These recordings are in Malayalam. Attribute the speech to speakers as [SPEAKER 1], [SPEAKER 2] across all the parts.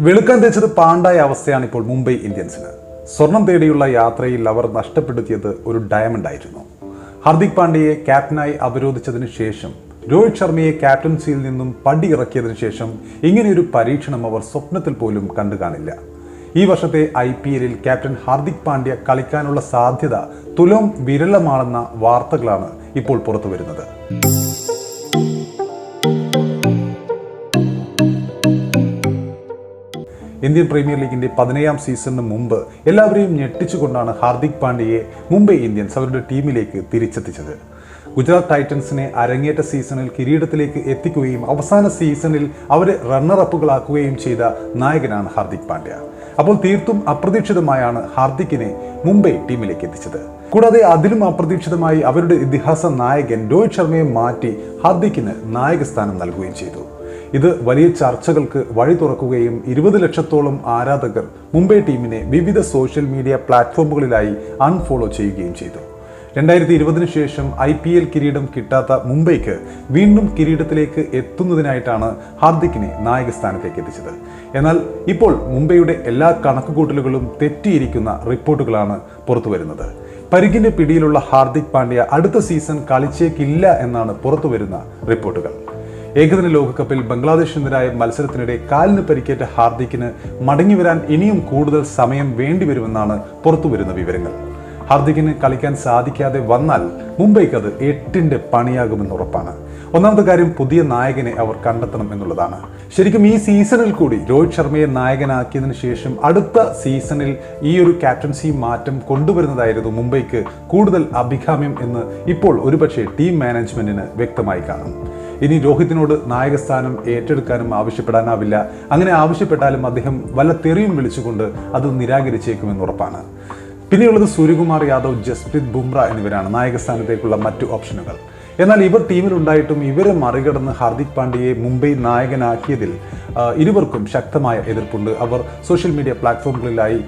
[SPEAKER 1] വെളുക്കാൻ തേച്ചത് പാണ്ടായ അവസ്ഥയാണ് ഇപ്പോൾ മുംബൈ ഇന്ത്യൻസിന്. സ്വർണം തേടിയുള്ള യാത്രയിൽ അവർ നഷ്ടപ്പെടുത്തിയത് ഒരു ഡയമണ്ട് ആയിരുന്നു. ഹാർദിക് പാണ്ഡ്യയെ ക്യാപ്റ്റനായി അവരോധിച്ചതിന് ശേഷം രോഹിത് ശർമ്മയെ ക്യാപ്റ്റൻസിയിൽ നിന്നും പടി ഇറക്കിയതിനു ശേഷം ഇങ്ങനെയൊരു പരീക്ഷണം അവർ സ്വപ്നത്തിൽ പോലും കണ്ടു കാണില്ല. ഈ വർഷത്തെ ഐ പി എല്ലിൽ ക്യാപ്റ്റൻ ഹാർദിക് പാണ്ഡ്യ കളിക്കാനുള്ള സാധ്യത തുലോം വിരളമാണെന്ന വാർത്തകളാണ് ഇപ്പോൾ പുറത്തു വരുന്നത് ഇന്ത്യൻ പ്രീമിയർ ലീഗിന്റെ പതിനേഴാം സീസണിന് മുമ്പ് എല്ലാവരെയും ഞെട്ടിച്ചുകൊണ്ടാണ് ഹാർദിക് പാണ്ഡ്യയെ മുംബൈ ഇന്ത്യൻസ് അവരുടെ ടീമിലേക്ക് തിരിച്ചെത്തിച്ചത്. ഗുജറാത്ത് ടൈറ്റൻസിനെ അരങ്ങേറ്റ സീസണിൽ കിരീടത്തിലേക്ക് എത്തിക്കുകയും അവസാന സീസണിൽ അവരെ റണ്ണറപ്പുകളാക്കുകയും ചെയ്ത നായകനാണ് ഹാർദിക് പാണ്ഡ്യ. അപ്പോൾ തീർത്തും അപ്രതീക്ഷിതമായാണ് ഹാർദിക്കിനെ മുംബൈ ടീമിലേക്ക് എത്തിച്ചത്. കൂടാതെ അതിലും അപ്രതീക്ഷിതമായി അവരുടെ ഇതിഹാസ നായകൻ രോഹിത് ശർമ്മയെ മാറ്റി ഹാർദിക്കിന് നായകസ്ഥാനം നൽകുകയും ചെയ്തു. ഇത് വലിയ ചർച്ചകൾക്ക് വഴി തുറക്കുകയും ഇരുപത് ലക്ഷത്തോളം ആരാധകർ മുംബൈ ടീമിനെ വിവിധ സോഷ്യൽ മീഡിയ പ്ലാറ്റ്ഫോമുകളിലായി അൺഫോളോ ചെയ്യുകയും ചെയ്തു. രണ്ടായിരത്തി ഇരുപതിനു ശേഷം ഐ പി എൽ കിരീടം കിട്ടാത്ത മുംബൈക്ക് വീണ്ടും കിരീടത്തിലേക്ക് എത്തുന്നതിനായിട്ടാണ് ഹാർദിക്കിനെ നായക സ്ഥാനത്തേക്ക് എത്തിച്ചത്. എന്നാൽ ഇപ്പോൾ മുംബൈയുടെ എല്ലാ കണക്കുകൂട്ടലുകളും തെറ്റിയിരിക്കുന്ന റിപ്പോർട്ടുകളാണ് പുറത്തുവരുന്നത്. പരിക്കിന്റെ പിടിയിലുള്ള ഹാർദിക് പാണ്ഡ്യ അടുത്ത സീസൺ കളിച്ചേക്കില്ല എന്നാണ് പുറത്തുവരുന്ന റിപ്പോർട്ടുകൾ. ഏകദിന ലോകകപ്പിൽ ബംഗ്ലാദേശിനെതിരായ മത്സരത്തിനിടെ കാലിന് പരിക്കേറ്റ ഹാർദിക്കിന് മടങ്ങിവരാൻ ഇനിയും കൂടുതൽ സമയം വേണ്ടിവരുമെന്നാണ് പുറത്തുവരുന്ന വിവരങ്ങൾ. ഹാർദിക്കിന് കളിക്കാൻ സാധിക്കാതെ വന്നാൽ മുംബൈക്ക് അത് എട്ടിന്റെ പണിയാകുമെന്ന് ഉറപ്പാണ്. ഒന്നാമത്തെ കാര്യം പുതിയ നായകനെ അവർ കണ്ടെത്തണം എന്നുള്ളതാണ്. ശരിക്കും ഈ സീസണിൽ കൂടി രോഹിത് ശർമ്മയെ നായകനാക്കിയതിനു ശേഷം അടുത്ത സീസണിൽ ഈ ഒരു ക്യാപ്റ്റൻസി മാറ്റം കൊണ്ടുവരുന്നതായിരുന്നു മുംബൈക്ക് കൂടുതൽ അഭികാമ്യം എന്ന് ഇപ്പോൾ ഒരുപക്ഷെ ടീം മാനേജ്മെന്റിന് വ്യക്തമായി കാണും. ഇനി രോഹിത്തിനോട് നായകസ്ഥാനം ഏറ്റെടുക്കാനും ആവശ്യപ്പെടാനാവില്ല. അങ്ങനെ ആവശ്യപ്പെട്ടാലും അദ്ദേഹം വല്ല തെറിയും വിളിച്ചുകൊണ്ട് അത് നിരാകരിച്ചേക്കുമെന്ന് ഉറപ്പാണ്. പിന്നെയുള്ളത് സൂര്യകുമാർ യാദവ് ജസ്പ്രീത് ബുംറ എന്നിവരാണ് നായകസ്ഥാനത്തേക്കുള്ള മറ്റു ഓപ്ഷനുകൾ. എന്നാൽ ഇവർ ടീമിലുണ്ടായിട്ടും ഇവരെ മറികടന്ന് ഹാർദിക് പാണ്ഡ്യയെ മുംബൈ നായകനാക്കിയതിൽ ഇരുവർക്കും ശക്തമായ എതിർപ്പുണ്ട്. അവർ സോഷ്യൽ മീഡിയ പ്ലാറ്റ്ഫോമുകളിലായി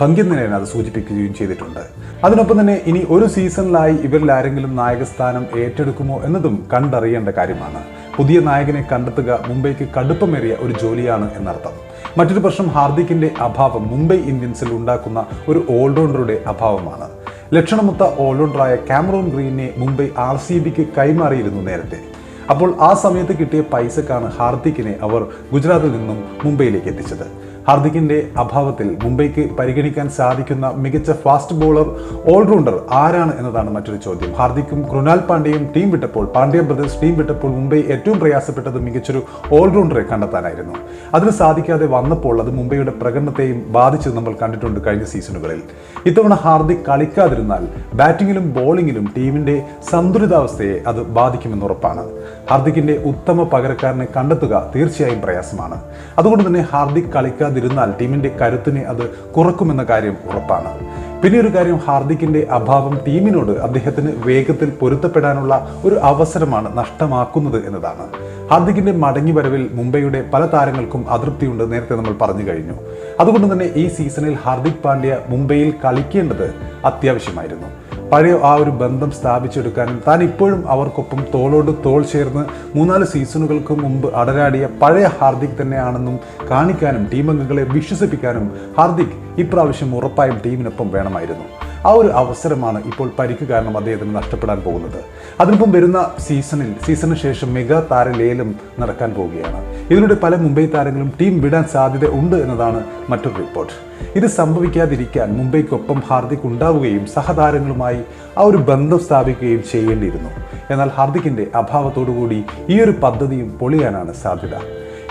[SPEAKER 1] ഭംഗ്യം ഭംഗ്യനിലയം അത് സൂചിപ്പിക്കുകയും ചെയ്തിട്ടുണ്ട്. അതിനൊപ്പം തന്നെ ഇനി ഒരു സീസണിലായി ഇവരിൽ ആരെങ്കിലും നായകസ്ഥാനം ഏറ്റെടുക്കുമോ എന്നതും കണ്ടറിയേണ്ട കാര്യമാണ്. പുതിയ നായകനെ കണ്ടെത്തുക മുംബൈക്ക് കടുപ്പമേറിയ ഒരു ജോലിയാണ് എന്നർത്ഥം. മറ്റൊരു പ്രശ്നം ഹാർദിക്കിന്റെ അഭാവം മുംബൈ ഇന്ത്യൻസിൽ ഉണ്ടാക്കുന്ന ഒരു ഓൾറൗണ്ടറുടെ അഭാവമാണ്. ലക്ഷണമൊത്ത ഓൾറൗണ്ടറായ ക്യാമറോൺ ഗ്രീനെ മുംബൈ ആർ സി ബിക്ക് കൈമാറിയിരുന്നു നേരത്തെ. അപ്പോൾ ആ സമയത്ത് കിട്ടിയ പൈസക്കാണ് ഹാർദിക്കിനെ അവർ ഗുജറാത്തിൽ നിന്നും മുംബൈയിലേക്ക് എത്തിച്ചത്. ഹാർദിക്കിന്റെ അഭാവത്തിൽ മുംബൈക്ക് പരിഗണിക്കാൻ സാധിക്കുന്ന മികച്ച ഫാസ്റ്റ് ബോളർ ഓൾറൗണ്ടർ ആരാണ് എന്നതാണ് മറ്റൊരു ചോദ്യം. ഹാർദിക്കും കൃണാൽ പാണ്ഡ്യയും ടീം വിട്ടപ്പോൾ പാണ്ഡ്യ ബ്രദേഴ്സ് ടീം വിട്ടപ്പോൾ മുംബൈ ഏറ്റവും പ്രയാസപ്പെട്ടത് മികച്ചൊരു ഓൾറൗണ്ടറെ കണ്ടെത്താനായിരുന്നു. അതിന് സാധിക്കാതെ വന്നപ്പോൾ അത് മുംബൈയുടെ പ്രകടനത്തെയും ബാധിച്ചത് നമ്മൾ കണ്ടിട്ടുണ്ട് കഴിഞ്ഞ സീസണുകളിൽ. ഇത്തവണ ഹാർദിക് കളിക്കാതിരുന്നാൽ ബാറ്റിങ്ങിലും ബോളിങ്ങിലും ടീമിന്റെ സന്തുലിതാവസ്ഥയെ അത് ബാധിക്കുമെന്ന് ഉറപ്പാണ്. ഹാർദിക്കിന്റെ ഉത്തമ പകരക്കാരനെ കണ്ടെത്തുക തീർച്ചയായും പ്രയാസമാണ്. അതുകൊണ്ട് തന്നെ ഹാർദിക് കളിക്കാതിരുന്നാൽ ടീമിന്റെ കരുത്തിനെ അത് കുറക്കുമെന്ന കാര്യം ഉറപ്പാണ്. പിന്നെ ഒരു കാര്യം ഹാർദിക്കിന്റെ അഭാവം ടീമിനോട് അദ്ദേഹത്തിന് വേഗത്തിൽ പൊരുത്തപ്പെടാനുള്ള ഒരു അവസരമാണ് നഷ്ടമാക്കുന്നത് എന്നതാണ്. ഹാർദിക്കിന്റെ മടങ്ങി വരവിൽ മുംബൈയുടെ പല താരങ്ങൾക്കും അതൃപ്തിയുണ്ട് നേരത്തെ നമ്മൾ പറഞ്ഞു കഴിഞ്ഞു. അതുകൊണ്ട് തന്നെ ഈ സീസണിൽ ഹാർദിക് പാണ്ഡ്യ മുംബൈയിൽ കളിക്കേണ്ടത് അത്യാവശ്യമായിരുന്നു. പഴയ ആ ഒരു ബന്ധം സ്ഥാപിച്ചെടുക്കാനും താൻ ഇപ്പോഴും അവർക്കൊപ്പം തോളോട് തോൾ ചേർന്ന് മൂന്നാൽ സീസണുകൾക്ക് മുമ്പ് അടരാടിയ പഴയ ഹാർദിക് തന്നെയാണെന്നും കാണിക്കാനും ടീമംഗങ്ങളെ വിശ്വസിപ്പിക്കാനും ഹാർദിക് ഇപ്രാവശ്യം ഉറപ്പായും ടീമിനൊപ്പം വേണമായിരുന്നു. ആ ഒരു അവസരമാണ് ഇപ്പോൾ പരിക്ക് കാരണം അദ്ദേഹത്തിന് നഷ്ടപ്പെടാൻ പോകുന്നത്. അതിനൊപ്പം വരുന്ന സീസണിൽ സീസണിന് ശേഷം മെഗാ താര ലേലം നടക്കാൻ പോവുകയാണ്. ഇതിലൂടെ പല മുംബൈ താരങ്ങളും ടീം വിടാൻ സാധ്യത ഉണ്ട് എന്നതാണ് മറ്റൊരു റിപ്പോർട്ട്. ഇത് സംഭവിക്കാതിരിക്കാൻ മുംബൈക്കൊപ്പം ഹാർദിക് ഉണ്ടാവുകയും സഹതാരങ്ങളുമായി ആ ഒരു ബന്ധം സ്ഥാപിക്കുകയും ചെയ്യേണ്ടിയിരുന്നു. എന്നാൽ ഹാർദിക്കിന്റെ അഭാവത്തോടുകൂടി ഈ ഒരു പദ്ധതിയും പൊളിയാനാണ് സാധ്യത.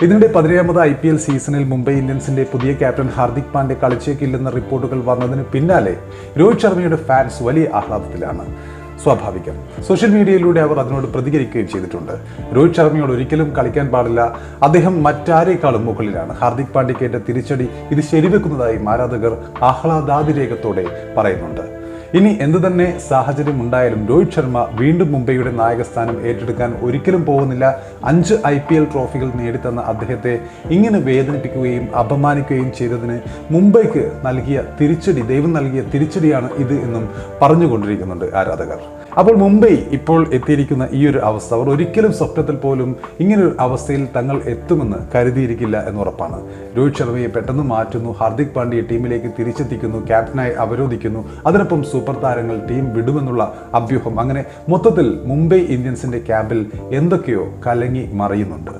[SPEAKER 1] ഇതിനിടെ പതിനേഴാമത് ഐ പി എൽ സീസണിൽ മുംബൈ ഇന്ത്യൻസിന്റെ പുതിയ ക്യാപ്റ്റൻ ഹാർദിക് പാണ്ഡ്യ കളിച്ചേക്കില്ലെന്ന റിപ്പോർട്ടുകൾ വന്നതിന് പിന്നാലെ രോഹിത് ശർമ്മയുടെ ഫാൻസ് വലിയ ആഹ്ലാദത്തിലാണ്. സ്വാഭാവികം. സോഷ്യൽ മീഡിയയിലൂടെ അവർ അതിനോട് പ്രതികരിക്കുകയും ചെയ്തിട്ടുണ്ട്. രോഹിത് ശർമ്മയോട് ഒരിക്കലും കളിക്കാൻ പാടില്ല. അദ്ദേഹം മറ്റാരേക്കാളും മുകളിലാണ്. ഹാർദിക് പാണ്ഡ്യക്കേറ്റ തിരിച്ചടി ഇത് ശരിവെക്കുന്നതായി ആരാധകർ ആഹ്ലാദാതിരേകത്തോടെ പറയുന്നുണ്ട്. ഇനി എന്ത് തന്നെ സാഹചര്യം ഉണ്ടായാലും രോഹിത് ശർമ്മ വീണ്ടും മുംബൈയുടെ നായകസ്ഥാനം ഏറ്റെടുക്കാൻ ഒരിക്കലും പോകുന്നില്ല. അഞ്ച് ഐ പി എൽ ട്രോഫികൾ നേടിത്തന്ന അദ്ദേഹത്തെ ഇങ്ങനെ വേദനിപ്പിക്കുകയും അപമാനിക്കുകയും ചെയ്തതിന് മുംബൈക്ക് നൽകിയ തിരിച്ചടി ദൈവം നൽകിയ തിരിച്ചടിയാണ് ഇത് എന്നും പറഞ്ഞുകൊണ്ടിരിക്കുന്നുണ്ട് ആരാധകർ. അപ്പോൾ മുംബൈ ഇപ്പോൾ എത്തിയിരിക്കുന്ന ഈ ഒരു അവസ്ഥ അവർ ഒരിക്കലും സ്വപ്നത്തിൽ പോലും ഇങ്ങനൊരു അവസ്ഥയിൽ തങ്ങൾ എത്തുമെന്ന് കരുതിയിരിക്കില്ല എന്ന് ഉറപ്പാണ്. രോഹിത് ശർമ്മയെ പെട്ടെന്ന് മാറ്റുന്നു ഹാർദിക് പാണ്ഡ്യയെ ടീമിലേക്ക് തിരിച്ചെത്തിക്കുന്നു ക്യാപ്റ്റനായി അവരോധിക്കുന്നു അതിനൊപ്പം സൂപ്പർ താരങ്ങൾ ടീം വിടുമെന്നുള്ള അഭ്യൂഹം. അങ്ങനെ മൊത്തത്തിൽ മുംബൈ ഇന്ത്യൻസിന്റെ ക്യാമ്പിൽ എന്തൊക്കെയോ കലങ്ങി മറയുന്നുണ്ട്.